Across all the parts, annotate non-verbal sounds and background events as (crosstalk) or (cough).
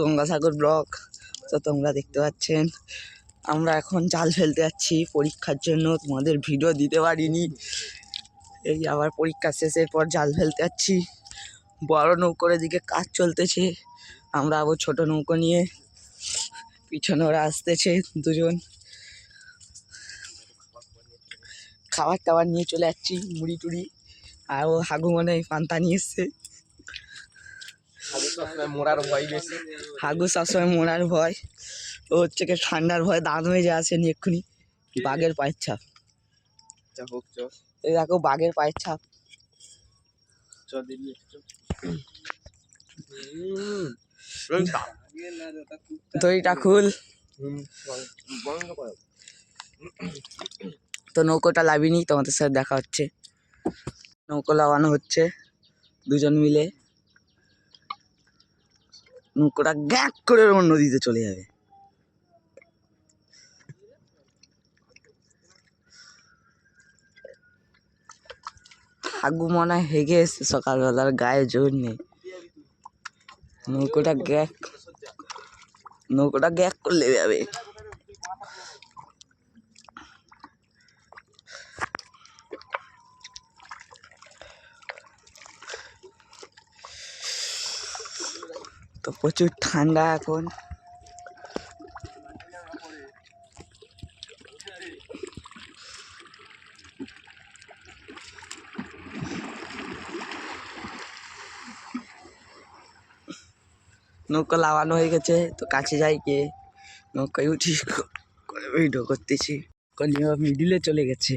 Gangasagar block. তো তোমরা দেখতে পাচ্ছেন, আমরা এখন জাল ফেলতে যাচ্ছি পরীক্ষার জন্য। তোমাদের ভিডিও দিতে পারিনি। এই আবার পরীক্ষা শেষের পর জাল ফেলতে যাচ্ছি। বড় নৌকোর দিকে কাজ চলতেছে। আমরা আবার ছোট নৌকো নিয়ে পিছনে ওরা আসতেছে দুজন। খাবার টাবার নিয়ে চলে যাচ্ছি মুড়ি টুড়ি আর ও হাগু মনে পান্তা নিয়ে এসছে। মোড়ার ভয় বেশি। হাগু সবসময় মোড়ার ভয়। ও হচ্ছে কি ঠান্ডার ভয় দাঁত হয়ে যায় আসেনি এক্ষুনি। বাঘের পায়ের ছাপ। যা এই দেখো বাঘের পায়ের ছাপ। চ দড়িটা খুল। তো নৌকোটা লাভিনি তোমাদের সাথে দেখা হচ্ছে। নৌকো লাগানো হচ্ছে। দুজন মিলে। নৌকোটা গ্যাক করে ওর নদীতে চলে যাবে। মনে হয় হেগে এসছে সকালবেলার গায়ে জোর নেই। নৌকোটা গ্যাক নৌকোটা গ্যাক করলে যাবে। তো প্রচুর ঠান্ডা এখন। নৌকা লাগানো হয়ে গেছে, তো কাছে যাই গিয়ে নৌকায় উঠি ভিডিও করতেছি। কনিও মিডিলে চলে গেছে।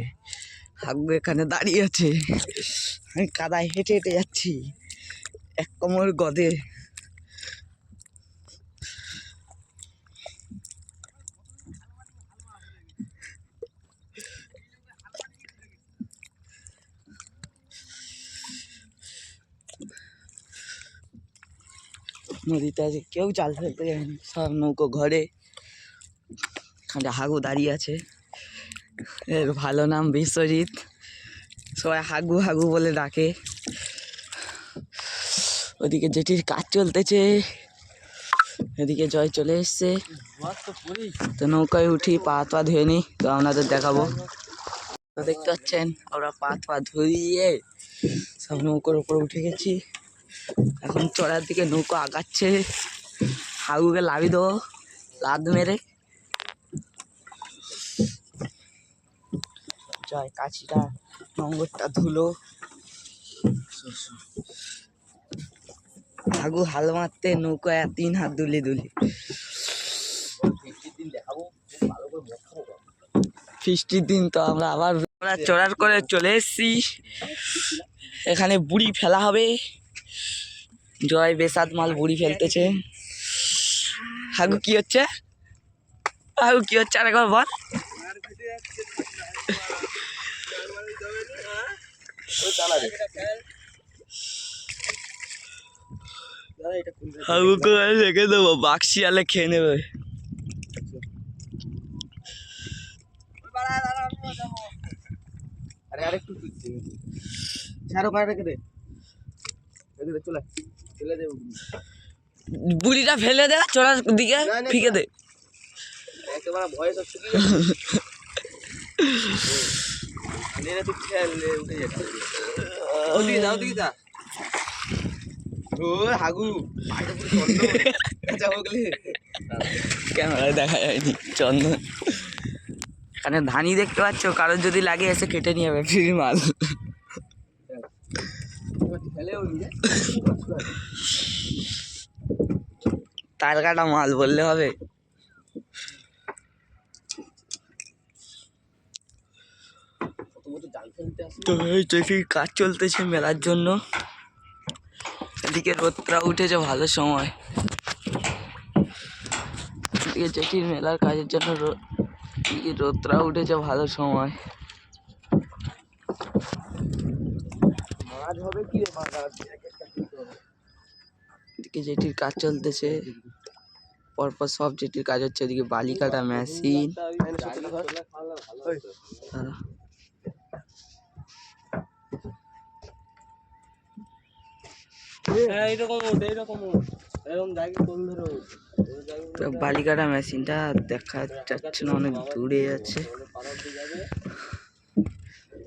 হাগু এখানে দাঁড়িয়ে আছে। আমি কাদায় হেঁটে হেঁটে যাচ্ছি। এক কোমর গদে। নদীতে আছে, কেউ জাল ফেলতে যায়নি সব নৌকো ঘরে। হাগু দাঁড়িয়ে আছে, এর ভালো নাম বিশ্বজিৎ। সবাই হাগু হাগু বলে ডাকে। ওদিকে জেঠির কাজ চলতেছে, এদিকে জয় চলে এসছে। তো নৌকায় উঠি, পা পা ধুয়ে নি তো আপনাদের দেখাবো। দেখতে পাচ্ছেন ওরা পা পা ধুয়ে সব নৌকোর উপর উঠে গেছি। এখন চড়ার দিকে নৌকো আগাচ্ছে। হাগুকে লাভি দেবো লাদ মেরে। জয় কাছিটা নম্বরটা ধুলো। হাগু হাল মারতে নৌকায় তিন হাত দুলি দুলি। ফিস্টির দিন তো আমরা আবার চড়ার করে চলে এসেছি। এখানে বুড়ি ফেলা হবে। জয় বেসাদ মাল বুড়ি ফেলতেছে। হাগু কি হচ্ছে? হাগু কি হচ্ছে? আরেকবার বল। হাগুকে রেখে দেবো বাক্সিয়ালে খেয়ে নেবে। চলে চলে দে বুড়িটা ফেলে দে চড়ার দিকে ফিকে দে। একেবারে ভয়ে সব শুকিয়ে গেছে। তুই খেলে উঠে যেতে ওদিকে যাও দিকে যা। ও হাগু পাটা পুরো চন্দ্র ক্যামেরায় দেখা যায়নি চন্দন। এখানে ধানি দেখতে পাচ্ছ কারোর যদি লাগে এসে কেটে নিয়ে যাবে ফ্রি মাল। তার কাটা মাল বললে হবে। তো এই জেঠির কাজ চলতেছে মেলার জন্য। এদিকে রোদটা উঠেছে ভালো সময়। এদিকে জেঠির মেলার কাজের জন্য এদিকে রোদটা উঠেছে ভালো সময়। এদিকে জেঠির কাজ চলতেছে। পরপর সব যেটির কাজ হচ্ছে এদিকে বালি কাটা মেশিন তো বালিকাটা মেশিনটা দেখা যাচ্ছে না অনেক দূরে আছে।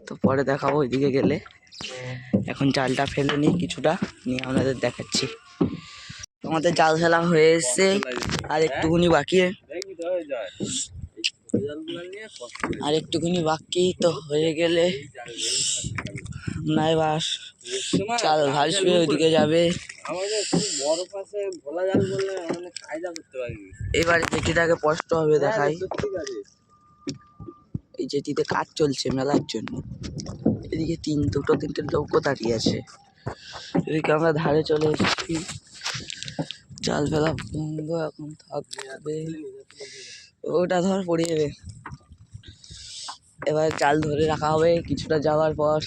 তো পরে দেখাবো ওইদিকে গেলে। এখন জালটা ফেলে নিই কিছুটা নিয়ে আপনাদের দেখাচ্ছি। আমাদের জাল ফেলা হয়ে এসছে, আর একটুখানি বাকি। কষ্ট আর একটুখানি বাকি তো হয়ে গেলে না এবার চাল ভাসবে ওইদিকে যাবে। এবার যেটিটাকে স্পষ্ট হবে দেখাই। এই যেটিতে কাজ চলছে মেলার জন্য। এদিকে তিন, দুটো, তিনটে লোকও দাঁড়িয়ে আছে। এদিকে আমরা ধারে চলে এসেছি। জাল ফেলা বন্ধ, এখন থাকবে ওটা ধর পড়ে যাবে এবার জাল ধরে রাখা হবে, কিছুটা যাওয়ার পর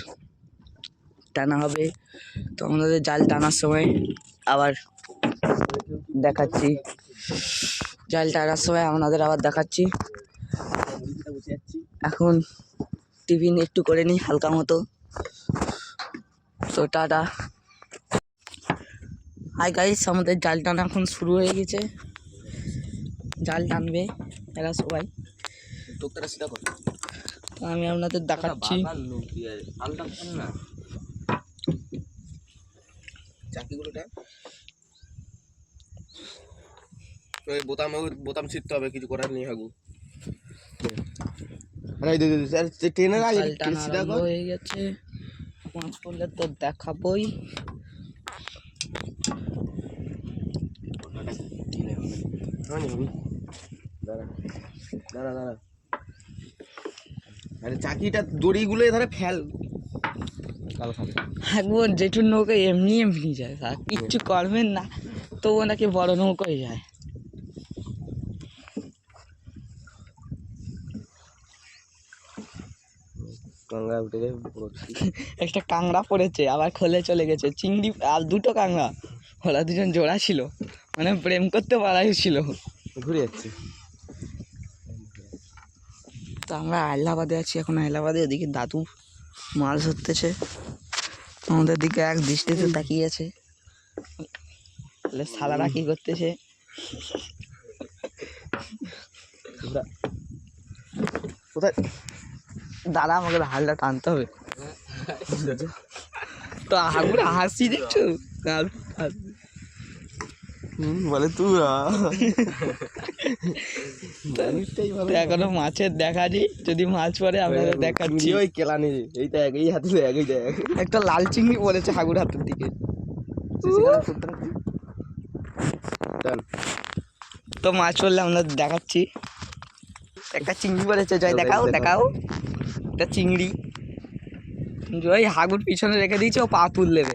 টানা হবে। তো আমাদের জাল টানার সময় আবার দেখাচ্ছি। জাল টানার সময় আপনাদের আবার দেখাচ্ছি। এখন টিফিন একটু করে নিই হালকা মতো। তো টাটা। হাই গাইস আমাদের জাল টানা এখন শুরু হয়ে গেছে। জাল টানবে এরা সবাই। তো আমি আপনাদের দেখাচ্ছি। বোতাম বোতাম ছিটতে হবে কিছু করার নেই হাগু। ট্রেনের আগে হয়ে গেছে। মাছ পড়লে তো দেখাবই হয়নি হবি দাঁড়া দাঁড়া আরে চাকিটা দড়িগুলো ধরে ফেল। একবার জেঠুর নৌকা এমনি এমনি যায় তা কিচ্ছু করবেন না তবুও নাকি বড় নৌকায় যায়। উঠে একটা কাংড়া পড়েছে আবার খোলে চলে গেছে। চিংড়ি আর দুটো কাংড়া ওরা দুজন জোড়া ছিল। মানে প্রেম করতে পারাই ছিল। ঘুরে যাচ্ছে। তো আমরা আহলাবাদে আছি এখন আহলাবাদে ওদিকে দাদু মাছ ধরতেছে। আমাদের দিকে এক দৃষ্টিতে তাকিয়ে আছে। সালারা কি করতেছে? কোথায়? দাদা আমাকে হালটা টানতে হবে। তো হাগুর হাসি দেখছ? বলে তুরা। তো এখনও মাছের দেখা নেই। যদি মাছ পড়ে আপনাদের দেখাচ্ছি। ওই কেলানি এইটা এক এই হাতে এক এই দেখ। একটা লাল চিংড়ি পড়েছে হাগুর হাতের দিকে। তো মাছ পড়লে আমরা দেখাচ্ছি। একটা চিংড়ি পড়েছে জয় দেখাও দেখাও। একটা চিংড়ি। জয় হাগুর পিছনে রেখে দিয়েছে ও পা তুল দেবে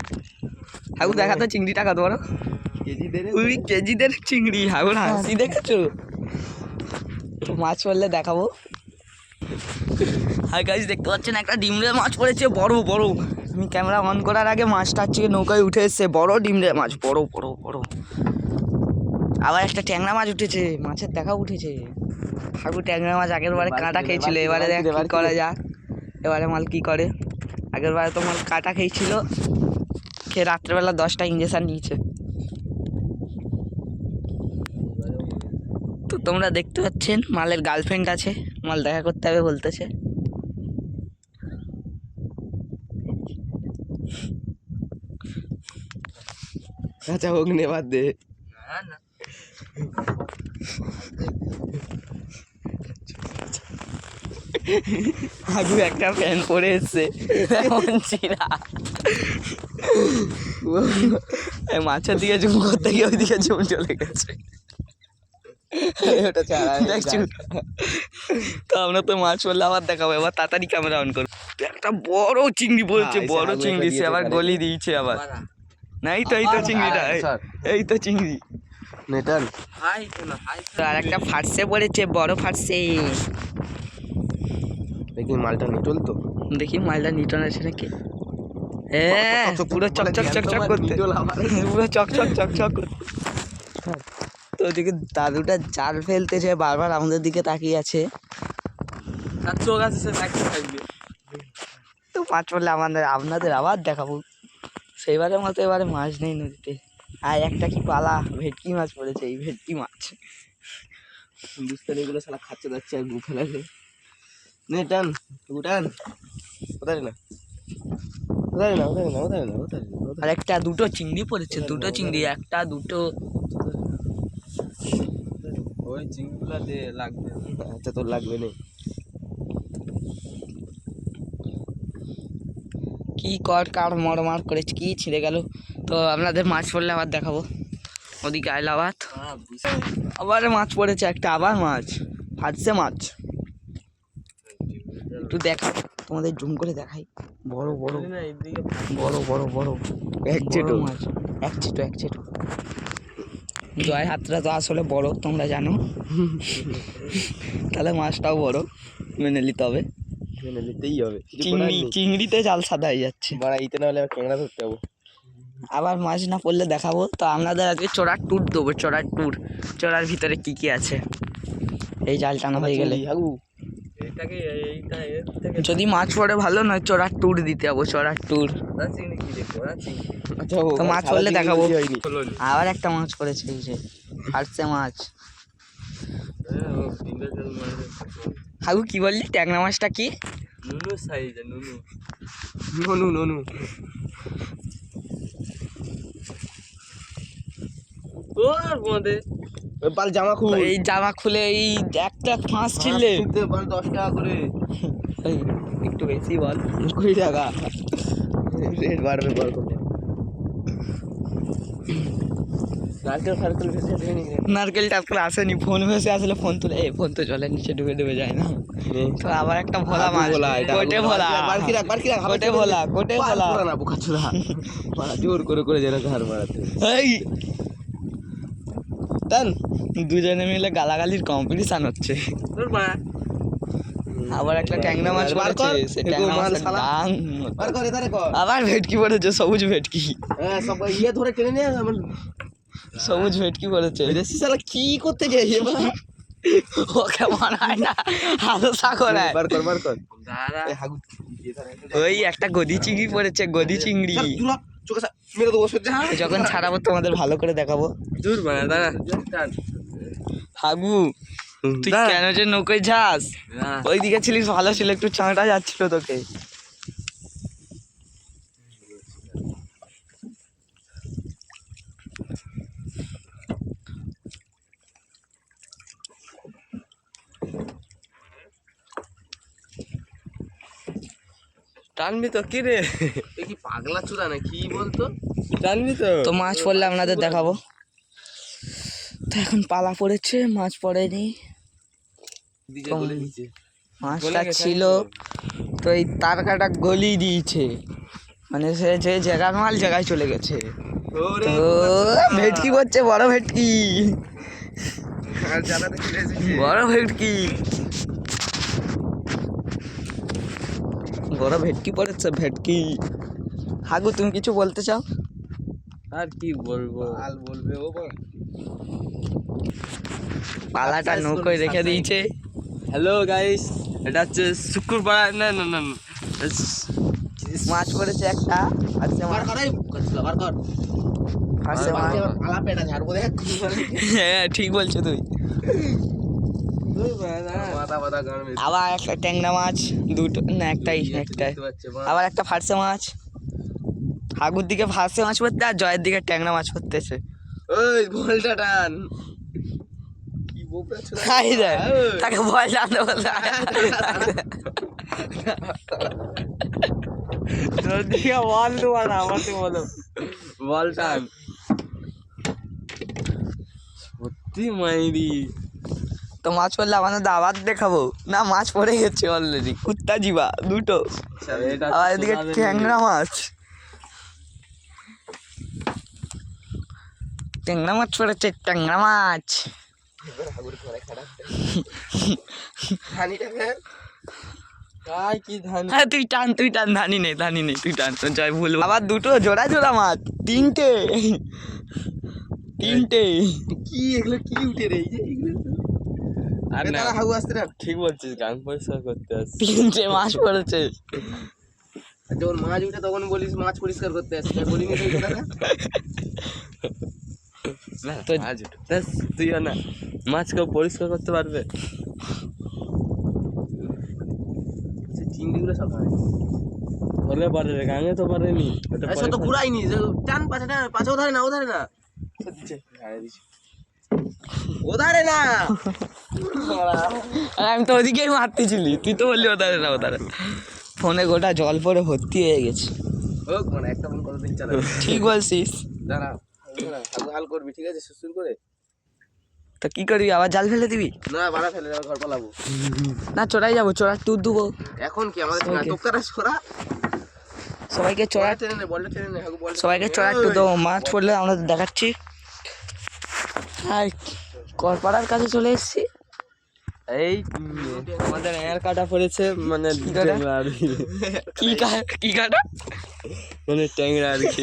হাগু দেখা তো চিংড়িটা কত বড়? ওই কেজিদের চিংড়ি হাগুর হাসি দেখেছ তো মাছ পড়লে দেখাবো। হাই গাইজ দেখতে পাচ্ছেন একটা ডিমরে মাছ পড়েছে বড় বড়। আমি ক্যামেরা অন করার আগে মাছটার থেকে নৌকায় উঠে এসছে বড় ডিমরে মাছ বড় বড় বড়। আবার একটা ট্যাংরা মাছ উঠেছে মাছের দেখা উঠেছে। হাগু ট্যাংরা মাছ আগের বারে কাঁটা খেয়েছিল এবারে দেখ কি করা যাক। এবারে মাল কি করে? আগের বারে তো মাল কাঁটা খেয়েছিল খেয়ে রাত্রেবেলা দশটা ইঞ্জেকশন নিয়েছে। তোমরা দেখতে পাচ্ছেন মালের গার্লফ্রেন্ড আছে। মাল দেখা করতে হবে বলতেছে। আচ্ছা হোক নেবার দে। আগু একটা ফ্যান পরে এসছে। মাছের দিকে জুম করতে গিয়ে ওইদিকে জুম চলে গেছে। (laughs) ওটা চালা দেখছি তো আমরা তো মাছ পড়লে আবার দেখাবো এবার তাড়াতাড়ি ক্যামেরা অন করব একটা বড় চিংড়ি বলছে হ্যাঁ, বড় চিংড়ি সে আবার গলি দিয়েছে আবার। না এই তো এই তো চিংড়িটা এই- তো চিংড়ি। আর একটা ফাটসে পড়েছে বড় ফাটসে দেখি মালটা নিটল তো। দেখি মালটা নিটন আছে নাকি? হ্যাঁ পুরো চক চক চক চক করতে। পুরো চক চক চক চক করতে। তো ওদিকে দাদুটা জাল ফেলতেছে বারবার আমাদের দিকে তাকিয়ে আছে। তার চোখ আছে সে থাকতে থাকবে। তো মাছ পড়লে আমাদের আপনাদের আবার দেখাবো। সেইবারের মতো এবারে মাছ নেই নদীতে। আর একটা কি পালা ভেটকি মাছ পড়েছে এই ভেটকি মাছ। হিন্দুস্তানি এগুলো সালা খাচ্ছে যাচ্ছে আর গু ফেলালে নে টান টান। কোথায় না? কোথায় না? কোথায় না? কোথায় না? আর একটা দুটো চিংড়ি পড়েছে দুটো চিংড়ি একটা দুটো। ওই চিংড়িগুলো দে লাগবে। আচ্ছা তোর লাগবে না। কি কর কার মরমার করেছে কি ছিঁড়ে গেল? তো আপনাদের মাছ পড়লে আবার দেখাবো। ওদিকে আইলাবাদ। আবার মাছ পড়েছে একটা আবার মাছ ফাটছে মাছ। একটু দেখ তোমাদের জুম করে দেখাই। বড় বড় বড় বড় বড় এক বড় চেটো মাছ। এক চেটো এক চেটো জয় হাতটা তো আসলে বড় তোমরা জানো। তাহলে মাছটাও বড় মেনে নিতে হবে। মেনে নিতেই হবে। চিংড়ি চিংড়িতে জাল সাদা হয়ে যাচ্ছে। বাড়া ইতে না হলে ক্যাংড়া ধরতে যাব। আবার মাছ না পড়লে দেখাবো। তো আপনাদের আজকে চড়ার ট্যুর দেবো চড়ার ট্যুর চড়ার ভিতরে কি কি আছে? এই জাল টানা হয়ে গেলে। যদি মাছ পড়ে ভালো নয় চড়ার ট্যুর দিতে যাব চড়ার ট্যুর ওরা কি দেখব আচ্ছা তো মাছ পড়লে দেখাবো। আবার একটা মাছ পড়েছে এই যে ফাটছে মাছ। হ্যাঁ হাগু কি বললি? ট্যাংরা মাছটা কি? নুনু সাইজ নুনু। ননু ননু। তোর মধ্যে বাল জামা খুল। এই জামা খুলে এই একটা ফাঁস ছিললে খুলতে দশ টাকা করে। একটু বেশি বল। কুড়ি টাকা। রেট বাড়বে বল নারকেল ফারকেল ভেসে নারকেল টারকেল আসেনি ফোন ভেসে আসলে ফোন তুলে এই ফোন তো জলের নিচে ডুবে ডুবে যায় না। তো আবার একটা ভোলা মাছ কোটে ভোলা। বারকি রাখ বারকি রাখ কোটে ভোলা কোটে ভোলা। না বোকা চোদা জোর করে করে যেন ঘর মারাতে। এই। টান দুজনে মিলে গালাগালির কম্পিটিশন হচ্ছে। আবার একটা ট্যাংরা মাছ বার কর। পড়েছে সে ট্যাংরা মাছের ডাং করে তারে কর। আবার ভেটকি পড়েছে সবুজ ভেটকি। হ্যাঁ সব ইয়ে ধরে টেনে নিয়ে আমার। সবুজ ভেটকি পড়েছে। বিদেশি শালা কি করতে গেছে ওকে মানায় না হালসা করে বার কর বার কর। ওই একটা গদি চিংড়ি পড়েছে গদি চিংড়ি। চোখে মেরে দেবো সহ্য যখন ছাড়াবো তোমাদের ভালো করে দেখাবো। দূর বানা দাঁড়া। হাগু তুই কেন যে নৌকোয় যাস? না। ওইদিকে ছিলিস ভালো ছিল একটু চাঁটা যাচ্ছিল তোকে। টানবি তো কি রে? কি পাগলা চুদা না কি বলতো? টানবি তো? তো মাছ পড়লে আপনাদের দেখাবো। তো এখন পালা পড়েছে মাছ পড়েনি। মাছটা ছিল তো এই তারকাটা গলি দিয়েছে। মানে সে যে জায়গার মাল জায়গায় চলে গেছে। ওরে তো ভেটকি করছে বড় ভেটকি। বড় ভেটকি। বড় ভেটকি পড়েছে ভেটকি। হাগু তুমি কিছু বলতে চাও? আর কি বলব? আল বলবে ও বল। পালাটা নৌকোয় রেখে দিয়েছে। হ্যালো গাইস এটা হচ্ছে শুক্রবার না না না না। মাছ পড়েছে একটা ফার্স্টে বার মাছ কর। বার কর পেটা ঝাড়বো দেখ। হ্যাঁ ঠিক বলছো তুই। আবার একটা ট্যাংরা মাছ দুটো না একটাই একটাই। আবার একটা ফার্সে মাছ। হাগুর দিকে ফার্সে মাছ পড়তে আর জয়ের দিকে ট্যাংরা মাছ পড়তেছে। ওই বলটা টান। তাকে ভয় জানতে বলতে যদি বল তো বল আমাকে বলো। বল টান। সত্যি মাইরি। তো মাছ পড়লে আমাদের আবার দেখাবো। না মাছ পড়ে গেছে অলরেডি কুত্তা জিবা দুটো। আবার এদিকে ট্যাংরা মাছ। ট্যাংরা মাছ পড়েছে ট্যাংরা মাছ। হ্যাঁ তুই টান তুই টান ধানি নেই ধানি নেই তুই টান জয় ভুল আবার দুটো জোড়া জোড়া মাছ তিনটে। তিনটে। কি এগুলো কি উঠে রে? এগুলো আর না। আসতে না? ঠিক বলছিস গান পরিষ্কার করতে আসছি। তিনটে মাছ পড়েছে। আর যখন মাছ উঠে তখন বলিস মাছ পরিষ্কার করতে আসছে। বলিনি তো এই না তো- তুইও না। মাছ কেউ পরিষ্কার করতে পারবে? সে চিংড়িগুলো সব হয় হলে পারে রে গাঙে তো পারেনি। ওটা তো পুরাইনি যে টান পাছে টান পাছে ও ধারে না ও ধারে না। দিচ্ছে দিচ্ছে ও ধারে না আমি তো ওদিকেই মারতেছিলি। তুই তো বললি ওদারে না ওদারে। ফোনে গোটা জল পরে ভর্তি হয়ে গেছে। হোক মানে একটা ফোন কতদিন চালাবে? ঠিক বলছিস। দাঁড়া হাল করবি ঠিক আছে? সুসুর করে? তো কি করবি আবার জাল ফেলে দিবি? না বাড়া ফেলে যাবে ঘর পালাবো। না চড়াই যাব চড়ার টুর দেবো। এখন কি আমাদের. তোকারা ছোড়া? সবাইকে চড়া চড়া টেনে নে বলটা টেনে নে সবাইকে চড়ার টুর দেবো। মাছ পড়লে আমরা দেখাচ্ছি। আর করপাড়ার কাছে চলে এসেছি। এই আমাদের এয়ার কাটা পড়েছে মানে? ট্যাংরা আর কি। কি কাটা মানে ট্যাংরা আর কি।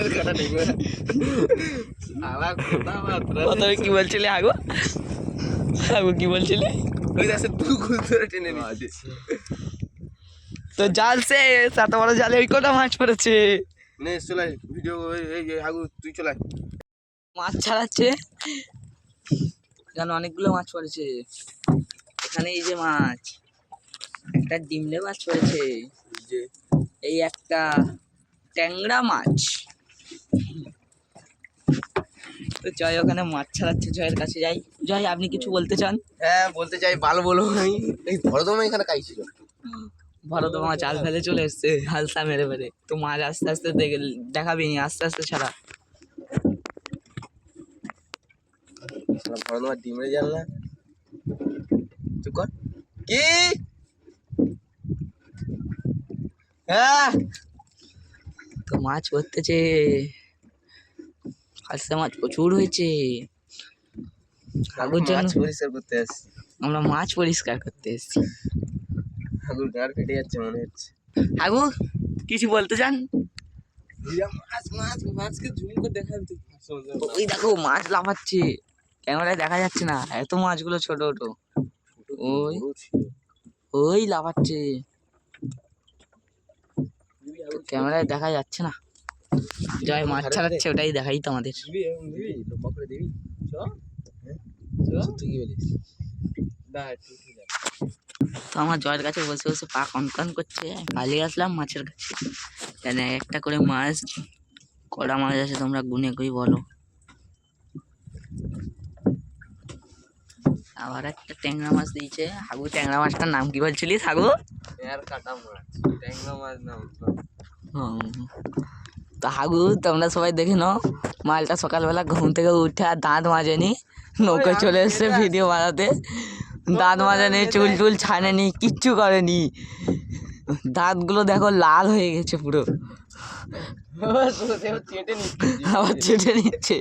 এর কাটা প্রথমে কি বলছিলি আগো? আগো কি বলছিলি? ওই দেখে তুই ধরে টেনে নিচ্ছিস তো জাল সে এত বড় জালে ওই কটা মাছ পড়েছে। নে চলাই ভিডিও এই হাগু তুই চলাই মাছ ছাড়াচ্ছে। এখানে অনেকগুলো মাছ পড়েছে। এখানে এই যে মাছ একটা ডিমলে মাছ পড়েছে। যে। এই একটা ট্যাংরা মাছ। তো জয় ওখানে মাছ ছাড়াচ্ছে জয়ের কাছে যাই। জয় আপনি কিছু বলতে চান? হ্যাঁ বলতে চাই ভালো বলো। আমি এই ভরদমে এখানে কাই ছিল? ভারত মাছ ফেলে চলে এসছে হালসা মেরে মেরে তো মাছ আস্তে আস্তে দেখে দেখাবিনি আস্তে আস্তে ছাড়া। ভরদমে ডিম রে জাল না চুপ কর। কি? হ্যাঁ। তো মাছ পড়তেছে হালসা মাছ প্রচুর হয়েছে। হাগুর জন্য মাছ পরিষ্কার করতে আসছি। আমরা মাছ পরিষ্কার করতে এসেছি। হাগুর গাড় ফেটে যাচ্ছে মনে হচ্ছে। হাগু কিছু বলতে চান? মাছ মাছ মাছকে ঝুম করে দেখাবি ওই দেখো মাছ লাফাচ্ছে ক্যামেরায় দেখা যাচ্ছে না। এত মাছগুলো ছোট ছোট। ওই ওই লাফাচ্ছে। ক্যামেরায় দেখা যাচ্ছে না। জয় মাছ ছাড়াচ্ছে ওটাই দেখাই তো আমাদের দিবি এখন দিবি? লম্বা করে দিবি? চ। চ। তুই কি বলিস? দা তুই কি যা। তো আমার জয়ের কাছে বসে বসে পা কনকন করছে। পালিয়ে আসলাম মাছের কাছে। একটা করে মাছ কটা মাছ আছে তোমরা গুনে কই বলো। আবার একটা ট্যাংরা মাছ দিয়েছে। হাগু ট্যাংরা মাছটার নাম কি বলছিলিস হাগু? কাটা মাছ ট্যাংরা মাছ না হুম। তো হাগু তোমরা সবাই দেখে নাও মালটা সকালবেলা ঘুম থেকে উঠে আর দাঁত মাজেনি। নৌকায় চলে এসছে ভিডিও বানাতে। দাঁত মাজেনি চুল টুল ছানেনি কিচ্ছু করেনি। দাঁতগুলো দেখো লাল হয়ে গেছে পুরো। চেটে আবার চেটে নিচ্ছে।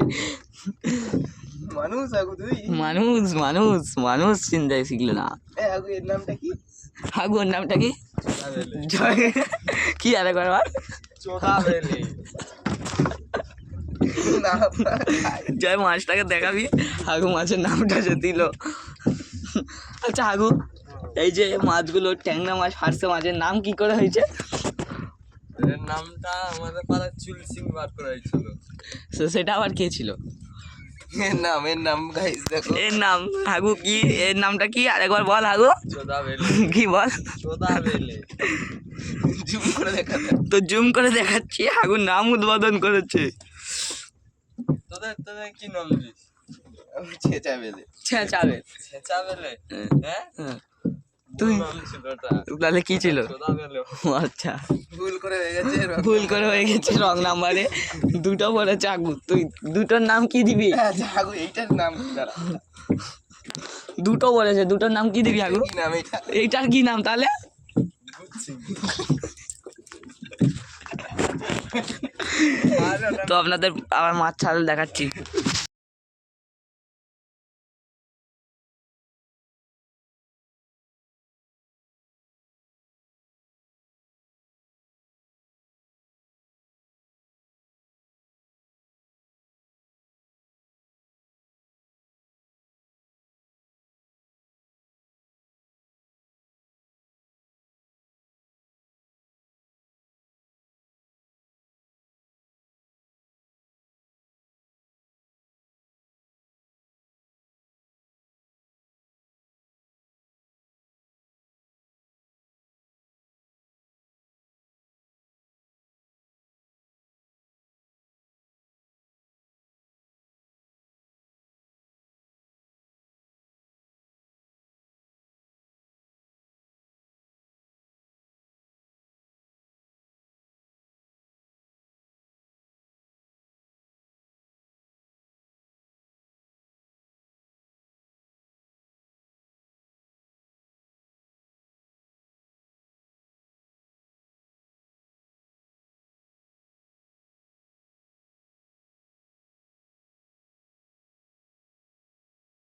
মানুষ আগু তুই? মানুষ মানুষ মানুষ চিন্তায় শিখলো না। আগু এর নামটা কি? হাগু ওর নামটা কি? জয় কি আরে বেলে? জয় মাছটাকে দেখাবি হাগু মাছের নামটা যে দিল। আচ্ছা হাগু এই যে মাছগুলো ট্যাংরা মাছ ফার্সে মাছের নাম কি করে হয়েছে? নামটা আমাদের পাড়ার চুল সিং বার করা হয়েছিল তো সেটা আবার কে ছিল? এর নাম এর নাম গাইস দেখো। এর নাম হাগু কি? এর নামটা কি? আরেকবার বল হাগু। চোদা বেলে কি বল? চোদা বেলে জুম করে দেখা তো জুম করে দেখাচ্ছি হাগুর নাম উদ্বোধন করেছে। তোদের তোদের কি নাম দিস ছেঁচা বেলে ছেঁচাবে ছেঁচা বেলে হ্যাঁ? হ্যাঁ। তুই ছিল তাহলে কি ছিল? আচ্ছা। ভুল করে হয়ে গেছে ভুল করে হয়ে গেছে রং নাম্বারে। দুটো বলে চাকু তুই দুটোর নাম কি দিবি? হ্যাঁ, আগু এইটার নাম দুটো বলেছে দুটোর নাম কি দিবি আগু এইটার কি নাম তাহলে? তো আপনাদের আবার মাছ ছাড়ল দেখাচ্ছি।